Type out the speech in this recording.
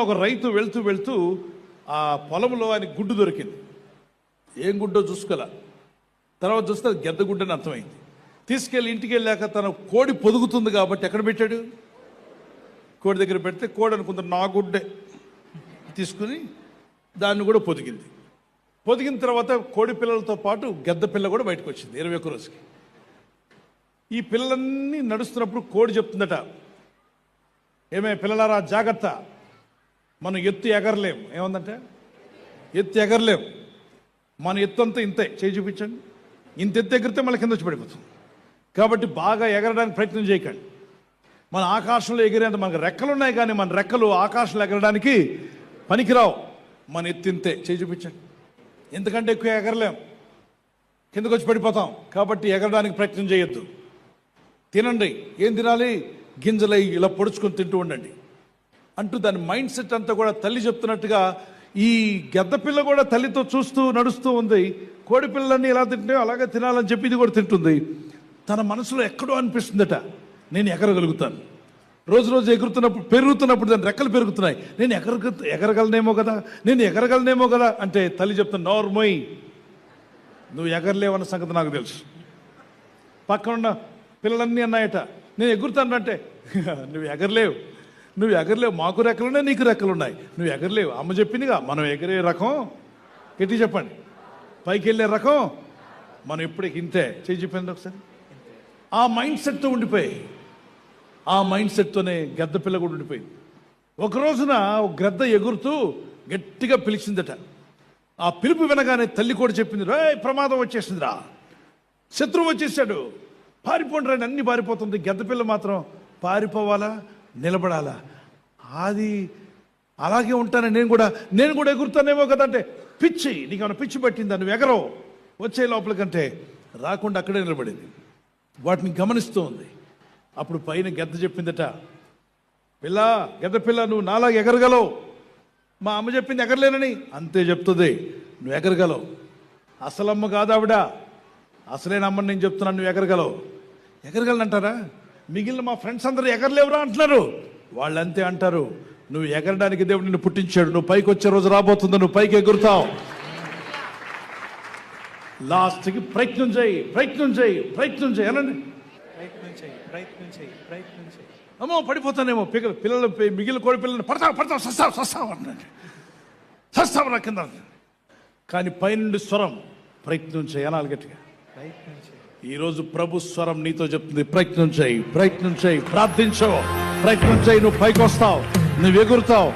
ఒక రైతు వెళ్తూ వెళ్తూ ఆ పొలంలో ఆయన గుడ్డు దొరికింది. ఏం గుడ్డో చూసుకోలే. తర్వాత చూస్తే గెద్ద గుడ్డని అర్థమైంది. తీసుకెళ్ళి ఇంటికి వెళ్ళాక తన కోడి పొదుగుతుంది కాబట్టి ఎక్కడ పెట్టాడు? కోడి దగ్గర పెడితే కోడి అనుకుంది నా గుడ్డే. తీసుకుని దాన్ని కూడా పొదిగింది. పొదిగిన తర్వాత కోడి పిల్లలతో పాటు గెద్ద పిల్ల కూడా బయటకు వచ్చింది ఇరవై ఒక్క రోజుకి. ఈ పిల్లలన్నీ నడుస్తున్నప్పుడు కోడి చెప్తుందట ఏమే పిల్లలారా జాగ్రత్త. మనం ఎత్తు ఎగరలేం. ఏముందంటే? ఎత్తు ఎగరలేం. మన ఎత్తు అంతా ఇంతే. చేయి చూపించండి. ఇంత ఎత్తు ఎగిరితే మళ్ళీ కింద వచ్చి పడిపోతుంది కాబట్టి బాగా ఎగరడానికి ప్రయత్నం చేయకండి. మన ఆకాశంలో ఎగిరేంత మనకు రెక్కలు ఉన్నాయి కానీ మన రెక్కలు ఆకాశంలో ఎగరడానికి పనికిరావు. మన ఎత్తు ఇంతే. చేయి చూపించండి. ఎందుకంటే ఎక్కువ ఎగరలేం. కిందకు వచ్చి పడిపోతాం. కాబట్టి ఎగరడానికి ప్రయత్నం చేయొద్దు. తినండి. ఏం తినాలి? గింజలై ఇలా పొడుచుకొని తింటూ ఉండండి. అంటూ దాని మైండ్ సెట్ అంతా కూడా తల్లి చెప్తున్నట్టుగా ఈ గెద్ద పిల్ల కూడా తల్లితో చూస్తూ నడుస్తూ ఉంది. కోడి పిల్లలన్నీ ఎలా తింటే అలాగే తినాలని చెప్పి ఇది కూడా తింటుంది. తన మనసులో ఎక్కడో అనిపిస్తుందట నేను ఎగరగలుగుతాను. రోజు రోజు ఎగురుతున్నప్పుడు పెరుగుతున్నప్పుడు దాని రెక్కలు పెరుగుతున్నాయి. నేను ఎగర ఎగరగలనేమో కదా నేను ఎగరగలనేమో కదా అంటే తల్లి చెప్తాను నోర్మోయ్ నువ్వు ఎగరలేవన్న సంగతి నాకు తెలుసు. పక్కన ఉన్న పిల్లలన్నీ అన్నాయట నేను ఎగురుతానంటే నువ్వు ఎగరలేవు. నువ్వు ఎగరలేవు మాకు రెక్కలున్నాయి నీకు రెక్కలున్నాయి. నువ్వు ఎగరలేవు. అమ్మ చెప్పిందిగా మనం ఎగిరే రకం. ఎట్టి చెప్పండి. పైకి వెళ్ళే రకం. మనం ఇప్పటికి ఇంతే. చేయి చెప్పింది ఒకసారి? ఆ మైండ్ సెట్తో ఉండిపోయి ఆ మైండ్ సెట్తోనే గద్ద పిల్ల కూడా ఉండిపోయింది. ఒక రోజున ఒక గద్ద ఎగురుతూ గట్టిగా పిలిచిందట. ఆ పిలుపు వినగానే తల్లి కూడా చెప్పింది రే ప్రమాదం వచ్చేసిందిరా. శత్రువు వచ్చేసాడు. పారిపోండి రాని అన్ని పారిపోతుంది. గద్ద పిల్ల మాత్రం పారిపోవాలా? నిలబడాలా? అది అలాగే ఉంటాను నేను కూడా నేను కూడా ఎగురుతానేమో కదంటే పిచ్చి నీకేమైనా పిచ్చి పట్టిందా? నువ్వు ఎగరవు. వచ్చే లోపలికంటే రాకుండా అక్కడే నిలబడింది. వాటిని గమనిస్తూ ఉంది అప్పుడు పైన గద్ద చెప్పిందట పిల్ల గద్ద పిల్ల నువ్వు నాలాగా ఎగరగలవు. మా అమ్మ చెప్పింది ఎగరలేనని. అంతే చెప్తుంది. నువ్వు ఎగరగలవు. అసలమ్మ కాదావిడ ఆవిడ. అసలేనమ్మని నేను చెప్తున్నాను నువ్వు ఎగరగలవు. ఎగరగలనంటారా? మిగిలిన మా ఫ్రెండ్స్ అందరూ ఎగరలేవురా అంటున్నారు. వాళ్ళు అంతే అంటారు నువ్వు ఎగరడానికి దేవుడు నిన్ను పుట్టించాడు నువ్వు పైకి వచ్చే రోజు రాబోతుంది నువ్వు పైకి ఎగురుతావు. లాస్ట్కి ప్రయత్నం చేయి ప్రయత్నం చేయి ప్రయత్నం చేయి. అనండి. ప్రయత్నం చేయి ప్రయత్నం చేయి ప్రయత్నం చేయి. అమ్మో పడిపోతానేమో. పిల్లలు పిల్లలు మిగిలిన కోడి పిల్లలు పడతావు పడతావు సస్తావు సస్తావు అన్నాడు సస్తావు నా కింద. కానీ పైనుండి స్వరం ప్రయత్నం చేయి అనాలి గట్టిగా. ప్రయత్నం చేయి. ఈరోజు ప్రభు స్వరం నీతో చెప్తుంది ప్రయత్నం చేయి ప్రయత్నం చేయి ప్రార్థించవు ప్రయత్నం చేయి నువ్వు పైకి వస్తావు నువ్వు ఎగురుతావు